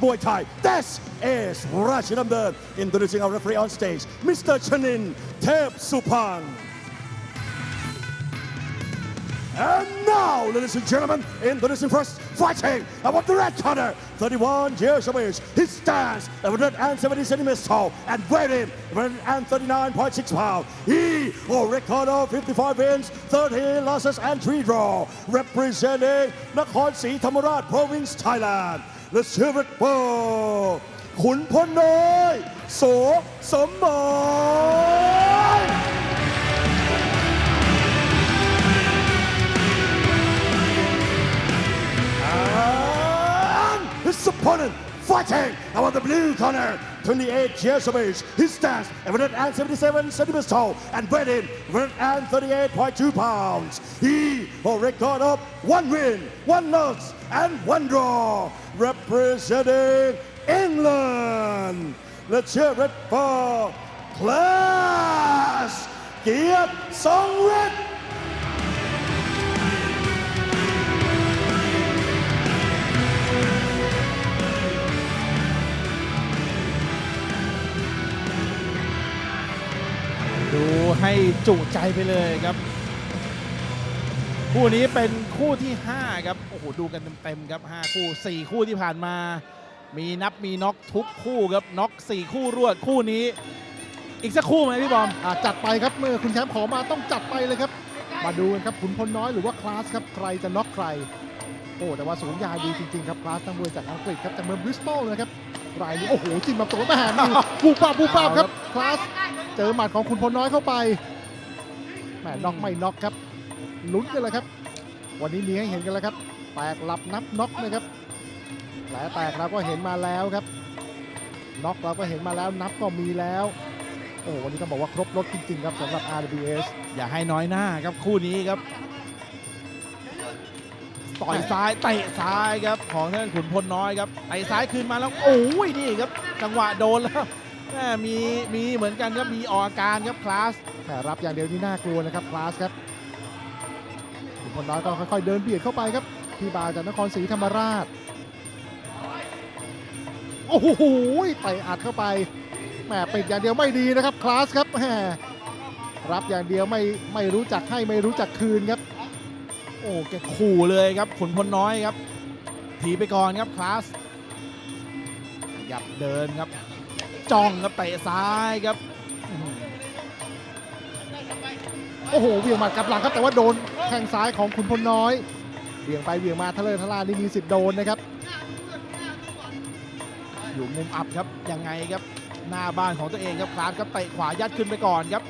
Muay Thai. This is Rashid Amdan. Introducing our referee on stage, Mr. Chanin Tep Supan. And now, ladies and gentlemen, introducing first, fighting about the red corner, 31 years of age. He stands at 170 centimeters tall and weighing 139.6 pounds. He holds record of 55 wins, 13 losses, and 3 draw, representing Nakhon Si Thammarat Province, Thailand. Let's hear it for ขุนพลน้อย โสสมหม fighting about the blue corner, 28 years of age. He stands at 177 centimeters tall and weighing 138.2 pounds. He a record of one win, one loss, and one draw, representing England. Let's hear it for Class Giat Songrit. ให้จุใจไปเลยครับ คู่นี้เป็นคู่ที่ 5 ครับ โอ้โห ดูกันเต็มๆครับ 5 คู่ 4 คู่ที่ผ่านมา มีนับมีน็อกทุกคู่ครับน็อก4 คู่รวดคู่นี้ อีกสักคู่ไหมพี่บอมอะจัดไปครับเมื่อคุณแชมป์ขอมาต้องจัดไปเลยครับ มาดูกันครับขุนพลน้อยหรือว่าคลาสครับใครจะน็อกใคร โอ้แต่ว่าสูงยาวดีจริงๆครับคลาสทั้งมวยจากอังกฤษครับจากเมืองบริสตอลเลยครับ รายนี้โอ้โหจิ้มมาตัวแม่นี่บูป้าบบูป้าบครับคลาสเจอหมัดของขุนพลน้อยเข้าไปแหมน็อกไม่น็อกครับลุ้นกันเลยครับ วันนี้มีให้เห็นกันแล้วครับแตกหลับนับน็อกนะครับแผลแตกเราก็เห็นมาแล้วครับน็อกเราก็เห็นมาแล้วนับก็มีแล้วโอ้วันนี้ต้องบอกว่าครบรถจริงๆครับสำหรับ RWS อย่าให้น้อยหน้าครับคู่นี้ครับ ต่อยซ้ายเตะซ้ายครับของท่านขุนพลน้อยครับเตะซ้ายคืนมาแล้วโอ้ยนี่ครับจังหวะโดนแล้วแม่มีมีเหมือนกันครับมีออกอาการครับคลาสแต่รับอย่างเดียวนี่น่ากลัวนะครับคลาสครับขุนพลน้อยก็ค่อยๆเดินเบียดเข้าไปครับพี่บาจากนครศรีธรรมราชโอ้โหเตะอัดเข้าไปแหมปิดอย่างเดียวไม่ดีนะครับคลาสครับแหมรับอย่างเดียวไม่ไม่รู้จักให้ไม่รู้จักคืนครับ โอ้แกขู่เลยครับขุนพลน้อยครับถีไปก่อนครับคลาสขยับเดินครับจ้องครับเตะซ้ายครับโอ้โหเวี่ยงหมัดกับหลังครับแต่ว่าโดนแข้งซ้ายของขุนพลน้อยเวี่ยงไปเวี่ยงมาทะเลทะลานี่มีสิทธิ์โดนนะครับ อยู่มุมอับครับยังไงครับหน้าบ้านของตัวเองครับคลาสครับเตะขวายัดขึ้นไปก่อนครับ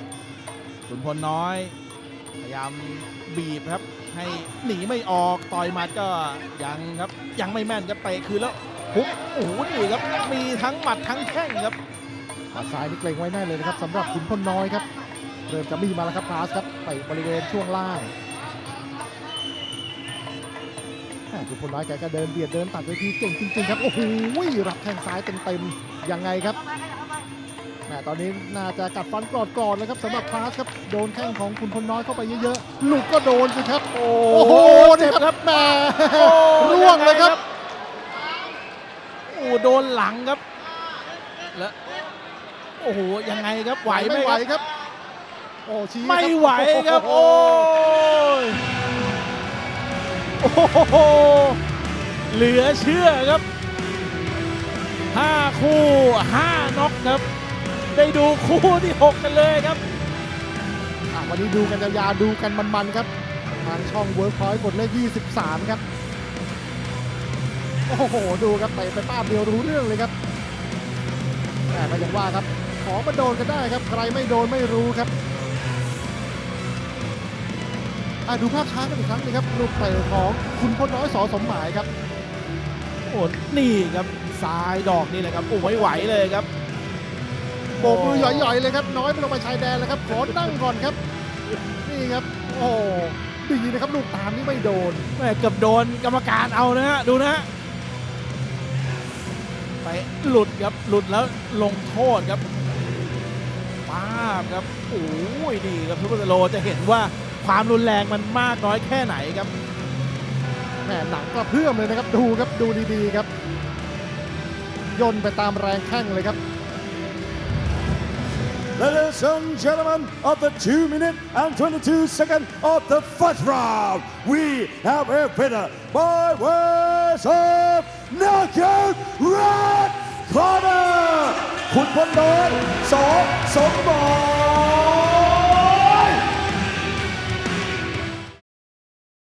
ขุนพลน้อย พยายามบีบครับ ให้หนีไม่ออกต่อยหมัดก็ยังครับยังไม่แม่นครับเตะคืนแล้วปุ๊บโอ้โหนี่ครับมีทั้งหมัดทั้งแข้งครับขาซ้ายนี่เกรงไว้แน่เลยนะครับสำหรับขุนพลน้อยครับเริ่มจะมีมาแล้วครับพาสครับไปบริเวณช่วงล่างขุนพลน้อยแกก็เดินเบียดเดินตัดเวทีเก่งจริงๆครับโอ้โหรับแข้งซ้ายเต็มๆยังไงครับ แหม่ตอนนี้น่าจะกัดฟันกรอดกอดเลยครับสำหรับพาสครับโดนแข้งของขุนพลน้อยเข้าไปเยอะๆหลุดก็โดนสิครับ โอ้โอ้โหเจ็บครับแหม่โอ้ร่วงเลยครับโอ้โดนหลังครับแล้วโอ้โหยังไงครับไหวไหมไม่ไหวครับครับ โอ้ชี้ไม่ครับไหวครับ โอ้ยโอ้โหเหลือเชื่อครับห้าคู่ห้าน็อกครับ ได้ดูคู่ที่ 6 กันเลยครับ อะวันนี้ดูกันยาวๆดูกันมันๆครับ ทางช่อง Workpoint กดเลข 23 ครับ โอ้โห ดูครับไปไปป้าบเดียวรู้เรื่องเลยครับ แต่ก็ยังว่าครับ ของมาโดนกันได้ครับ ใครไม่โดนไม่รู้ครับอะดูภาพช้ากันอีกครั้งหนึงครับ ลูกเตะของคุณพลน้อยสอสมหมายครับ โอ้นี่ครับซ้ายดอกนี่แหละครับโอ้ไม่ไหวเลยครับ โบกมือหย่อยๆเลยครับ น้อยไปลงมาชายแดนแล้วครับขอนั่งก่อนครับ นี่ครับ โอ้โหดีนะครับลูกตามนี่ไม่โดนแม่เกือบโดนกรรมการเอานะฮะดูนะฮะไปหลุดครับหลุดแล้วลงโทษครับป้าบครับโอ้ยนี่ครับทุกคนโลจะเห็นว่าความรุนแรงมันมากน้อยแค่ไหนครับแหมหนังกระเพื่อมเลยนะครับดูครับดูดีๆครับย่นไปตามแรงแข้งเลยครับ Ladies and gentlemen, of the 2 minute and 22 second of the first round, we have a winner by ways of knockout red corner คุณพลน้อยสอสม